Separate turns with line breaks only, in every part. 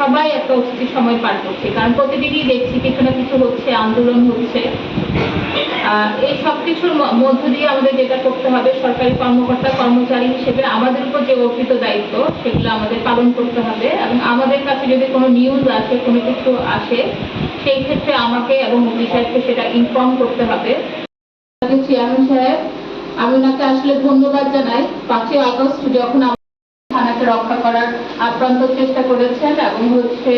সবাই একটা অস্থির সময় পার করছি, কারণ প্রতিদিনই দেখছি কিছু না কিছু হচ্ছে, আন্দোলন হচ্ছে। এই সব কিছুর মধ্য দিয়ে আমাদের যেটা করতে হবে, সরকারি কর্মকর্তা, কর্মচারী হিসেবে আমাদের উপর যে অর্পিত দায়িত্ব, সেগুলো আমাদের পালন করতে হবে এবং আমাদের কাছে যদি কোনো নিউজ আসে, কোনো কিছু আসে, সেই ক্ষেত্রে আমাকে এবং সাহেবকে সেটা ইনফর্ম করতে হবে। চেয়ারম্যান সাহেব, আমি ওনাকে আসলে ধন্যবাদ জানাই। পাঁচই আগস্ট যখন থানাকে রক্ষা করার আপ্রান্ত চেষ্টা করেছেন এবং হচ্ছে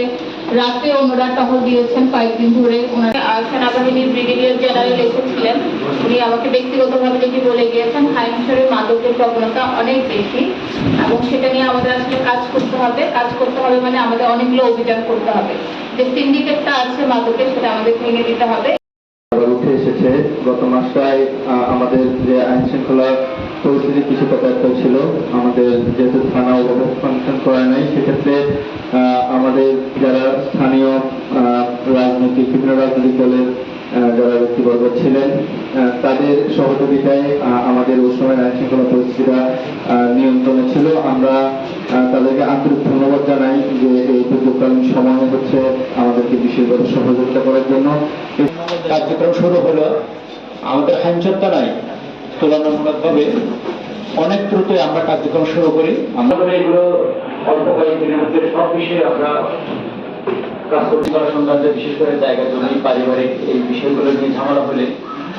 রাতে ওনারা টহল দিয়েছেন কয়েকদিন ধরে ওনারা সেনাবাহিনীর ব্রিগেডিয়ার জেনারেল এসেছিলেন। উনি আমাকে ব্যক্তিগতভাবে যেটি বলে গিয়েছেন হাইমসরে মাদকের প্রবণতা অনেক বেশি এবং সেটা নিয়ে আমাদের আসলে কাজ করতে হবে। কাজ করতে হবে মানে আমাদের অনেকগুলো অভিযান করতে হবে। যে সিন্ডিকেটটা আছে মাদকের সেটা আমাদের ভেঙে দিতে হবে।
উঠে এসেছে গত মাসটায় আমাদের যে আইন শৃঙ্খলা পরিস্থিতি কিছু পদার্থ ছিল আমাদের যেহেতু রাজনৈতিক বিভিন্ন রাজনৈতিক দলের যারা ব্যক্তিবর্গ ছিলেন তাদের সহযোগিতায় আমাদের ওই সময় আইন শৃঙ্খলা পরিস্থিতিটা নিয়ন্ত্রণে ছিল। আমরা তাদেরকে আন্তরিক ধন্যবাদ জানাই যে এই দুর্যোগকালীন সময়ে হচ্ছে আমাদেরকে বিশেষভাবে সহযোগিতা করার জন্য।
কার্যক্রম শুরু হলো। আমাদের হাইমচত্বরায় তুলনামূলকভাবে অনেক দ্রুত আমরা কার্যক্রম শুরু করি। আমরা এগুলো অল্প কয়েকদিনের মধ্যে সব বিষয়ে আমরা কাজ সংক্রান্ত বিশেষ করে জায়গা, জমি, পারিবারিক এই বিষয়গুলো নিয়ে ঝামেলা হলে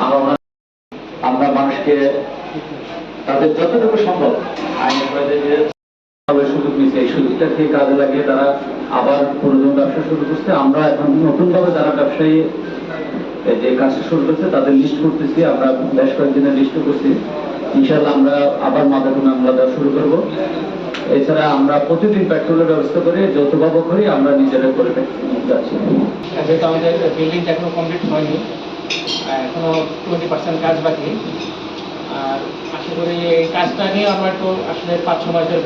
আমরা আমরা মানুষকে তাদের যতটুকু সম্ভব আইনের ভাবে সুযোগ নিচ্ছে এই সুযোগটাকে কাজে লাগিয়ে তারা আবার পুনর্জন ব্যবসা শুরু করছে। আমরা এখন নতুনভাবে যারা ব্যবসায়ী যে কাজটা শুরু করছে, তাদের লিস্ট করতেছি। আমরা বেশ কয়েকদিনের লিস্ট করছি। ইনশাল্লাহ আমরা আবার মাদক মামলা দেওয়া শুরু করব। এছাড়া আমরা প্রতিদিন পেট্রোলের ব্যবস্থা করি যৌথভাবে করি আমরা নিজেরা করে যাচ্ছি।
যেহেতু আমাদের বিল্ডিংটা এখনও কমপ্লিট হয়নি। এখনও টোয়েন্টি পার্সেন্ট কাজ বাকি। আর আশা করি এই কাজটা নিয়ে আমরা একটু আসলে পাঁচ ছ মাস ধরে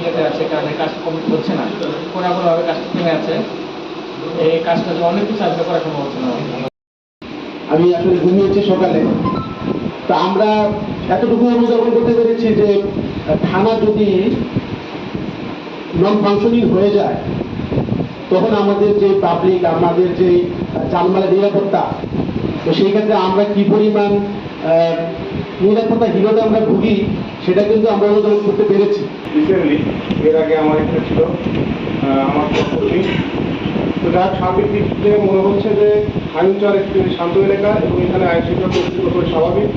ইয়েতে আছে কারণ এই কাজটা কমপ্লিট হচ্ছে না। কোনো কোনোভাবে কাজটা থেমে আছে। এই কাজটা যে অনেক কিছু আসলে করা সম্ভব হচ্ছে না।
আমি আসলে ঘুমিয়েছি সকালে। তা আমরা এতটুকু অনুধাবন করতে পেরেছি যে থানা যদি নন ফাংশনিং হয়ে যায় তখন আমাদের যে পাবলিক আমাদের যে জানমালের নিরাপত্তা তো সেই ক্ষেত্রে আমরা কি পরিমাণ আহ, নিরাপত্তাহীনতা আমরা ভুগি সেটা কিন্তু আমরা অনুধাবন করতে পেরেছি।
রিসেন্টলি এর আগে আমার এখানে ছিল আমার তো যার সার্বিক দিক থেকে মনে হচ্ছে যে হাইমচর একটি শান্ত এলাকা এবং এখানে আইন শৃঙ্খলা পরিস্থিতি স্বাভাবিক।